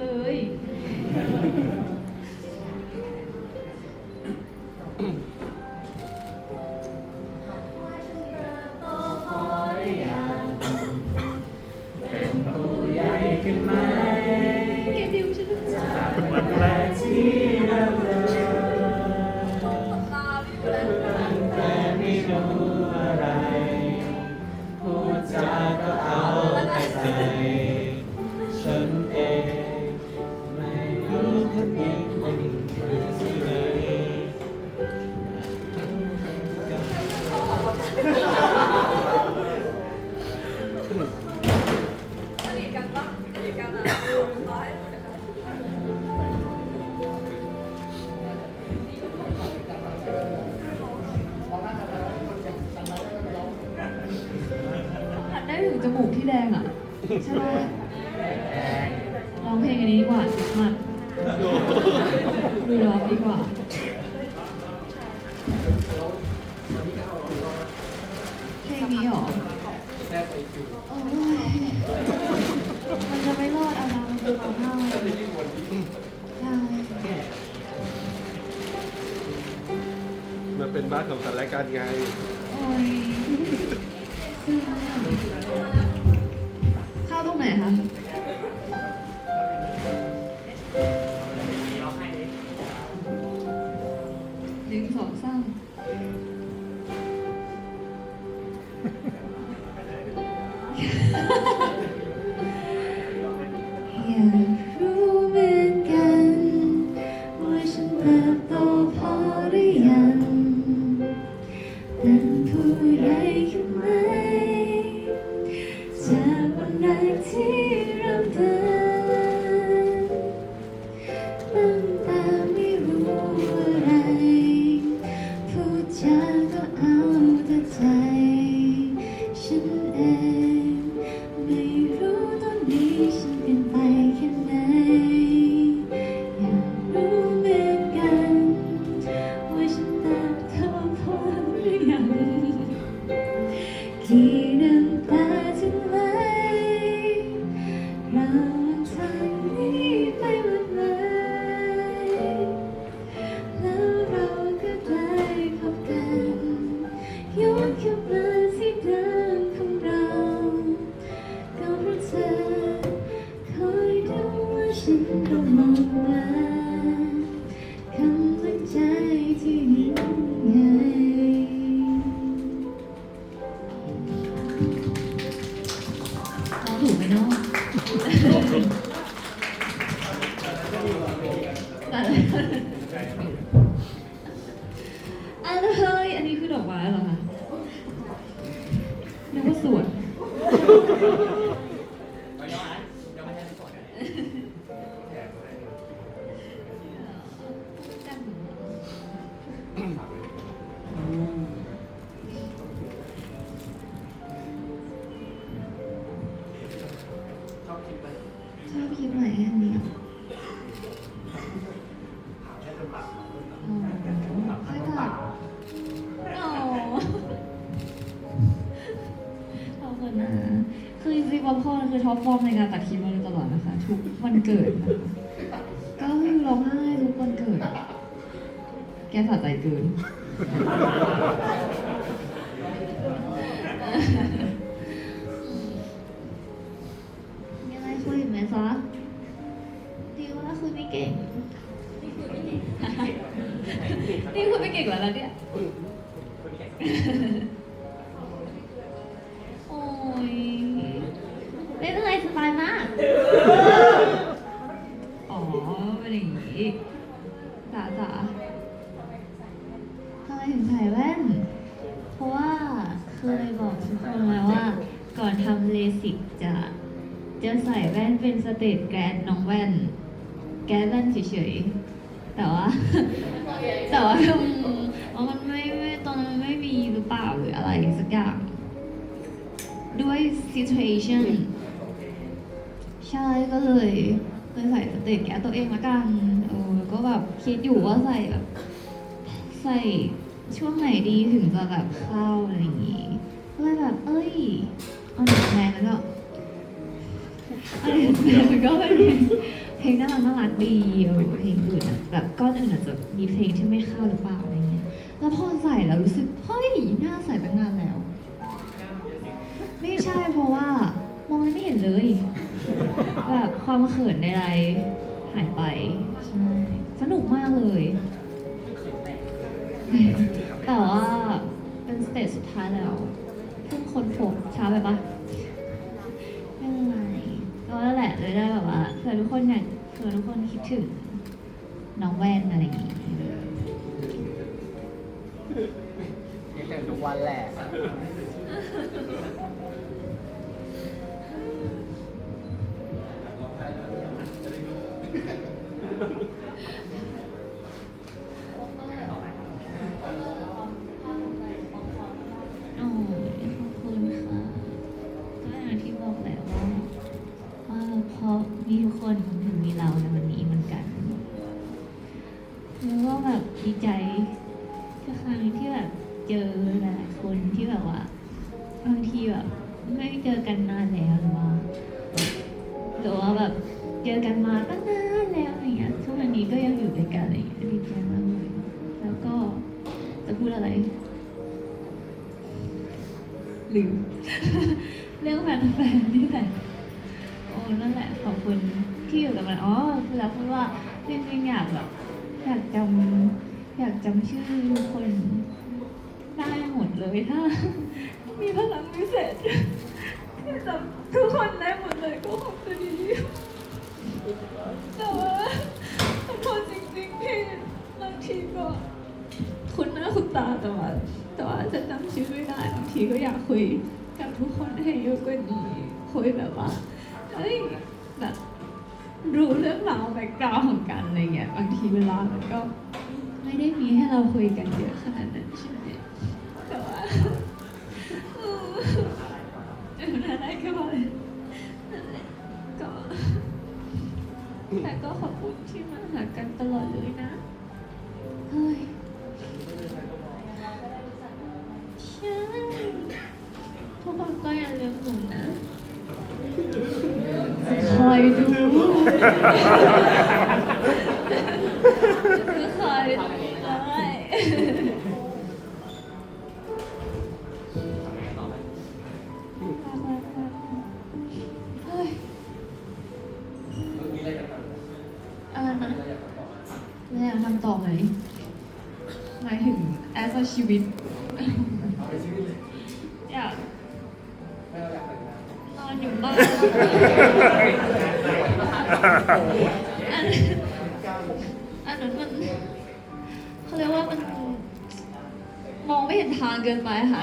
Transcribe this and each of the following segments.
เลย จมูกที่แดงอะ ใช่ไหมร้องเพลงอันนี้ดีกว่าคริสต์มาสดูร้องดีกว่า เพลงนี้เหรอโอ้ยมันจะไม่รอดเอานะมันจะร้องไห้ใช่ มันเป็นบ้านของกันและกันไง โอ้ยซึ้งมาก เข้ ฉั ดอกไม้เหรอคะนึกว่าสวนชอบคลิปไหน งๆว่าพ่อคือท็อปฟอร์มในการตัดคลิปมาโดยตลอดนะคะ ทุกวันเกิดนะคะก็คือร้องไห้ทุกวันเกิด แกสะใจเกิน มีอะไรคุยอีกไหมซอสดีว่าคุยไม่เก่งนี่คุยไม่เก่งนี่คุยไม่เก่งแล้วนะเนี่ย ส่แว่น เพราะว่าเคยบอกทุกคนไว้ว่า ก่อนทำเลสิกจะจะใส่แว่นเป็นสเตทแกรนน้องแว่น แกรนแว่นเฉยๆ แต่ว่า แต่ว่ามว่ามันไม่ไม่ตอนนั้นไม่มีหรือเปล่าหรืออะไรสักอย่าง ด้วย situation ใช่ก็เลยเลยใส่สเตทแกรนตัวเองละกันเออก็แบบคิดอยู่ว่าใส่แบบใส่ ช่วงไหนดีถึงจะแบบเข้าอะไรอย่างงี้ก็เลยแบบเอ้ยเอาหนังแมนแล้วก็อันนี้มันก็เป็นเพเพลงน่ารักน่ารักดีเออเพลงอื่นอะแบบก้อนอื่นอาจจะมีเพลงที่ไม่เข้าหรือเปล่าอะไรเงี้ยแล้วพอใส่แล้วรู้สึกเฮ้ยหน้าใส่ตั้งนานแล้ว ไม่ใช่เพราะว่ามองไม่เห็นเลยแบบความเขินใดๆหายไปใช่สนุกมากเลย แต่ว่าเป็นสเตจสุดท้ายแล้วเพิ่งคนพบช้าไปปะไม่เป็นไรก็นั่นแหละเลยได้แบบว่าเผื่อทุกคนอยากเผื่อทุกคนคิดถึงน้องแว่นอะไรอย่างงี้คิดถึงทุกวันแหละ คนถึงมีเราในวันนี้เหมือนกันแล้วก็แบบดีใจทุกครั้งที่แบบเจอหลายคนที่แบบว่าบางทีแบบไม่เจอกันนานแล้วหรือว่าหรือว่าแบบเจอกันมาตั้งนานแล้วอะไรเงี้ยทุกวันนี้ก็ยังอยู่ด้วยกันอะไรเงี้ยดีใจมากเลยแล้วก็จะพูดอะไรลืมเรื่องแฟนแฟนนี่แหละโอ้นั่นแหละขอบคุณ ที่อยู่กับมันอ๋อคือแล้วพูดว่าจริงๆอยากแบบอยากจำอยากจำชื่อคนได้หมดเลยถ้า มีพลังพิเศษที่จำทุกคนได้หมดเลยก็คงจะดีแต่ว่าขอโทษจริงๆที่บางทีก็คุณหน้าคุณตาแต่ว่าแต่ว่าจะจำชื่อไม่ได้บางทีก็อยากคุยกับทุกคนให้เยอะกว่านี้คุยแบบว่าเฮ้ยแบบ รู้เรื่องราวแบ็กกราวของกันอะไรเงี้ยบางทีเวลามันก็ไม่ได้มีให้เราคุยกันเยอะขนาดนั้นใช่ไหมแต่ว่าเออออนั่นได้ก็พอเลยนั่นแหละก็แต่ก็ขอบคุณที่มาหากันตลอดเลยนะเฮ้ย ก็คอยดูได้เฮ้ยอะไรนะแล้วอยากทำต่อไหมหมายถึง as a ชีวิต อยากนอนอยู่บ้าน อันอันนั้นมันเขาเรียกว่ามัน มองไม่เห็นทางเกินไปค่ะ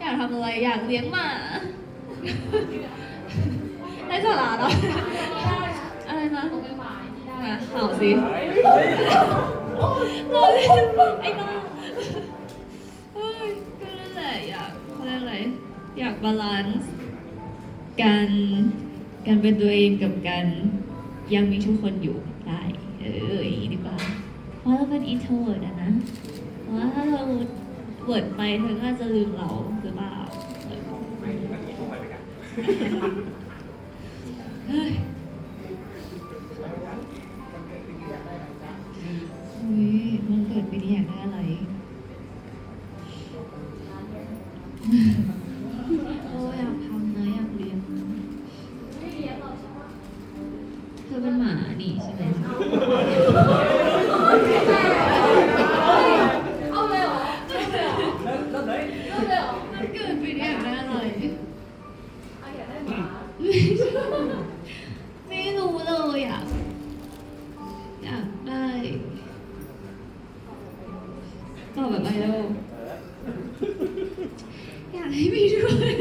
อยากทำอะไรอยากเลี้ยงหมาได้สาระเนาะอะไรนะมาเห่าสิเราเล่นไอ้น้อง บาลานซ์การการเป็นตัวเองกับการยังมีทุกคนอยู่ได้เอออย่างนี้ดีกว่าเพราะเราเป็น introvert อะนะ เพราะว่าถ้าเราเวิร์ดไปเธอก็จะลืมเราหรือเปล่า เธอเป็นหมานี่ใช่ไหมมันเกิดปีนี้อยากได้อะไรไม่รู้เลยอะอยากได้ตอบแบบไอดอลอยากให้มีด้วย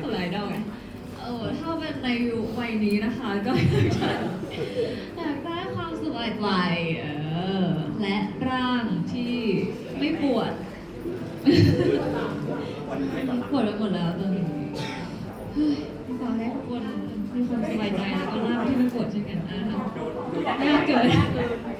ตอบแบบไอดอลไง ถ้าเป็นในยุควัยนี้นะคะ ก็อยากได้อยากได้ความสบายใจเออและร่างที่ไม่ปวดปวดไปหมดแล้วตอนนี้เฮ้ยขอให้ทุกคนมีความสบายใจแล้วก็ร่างที่ไม่ปวดเช่นกันนะคะยากเกิน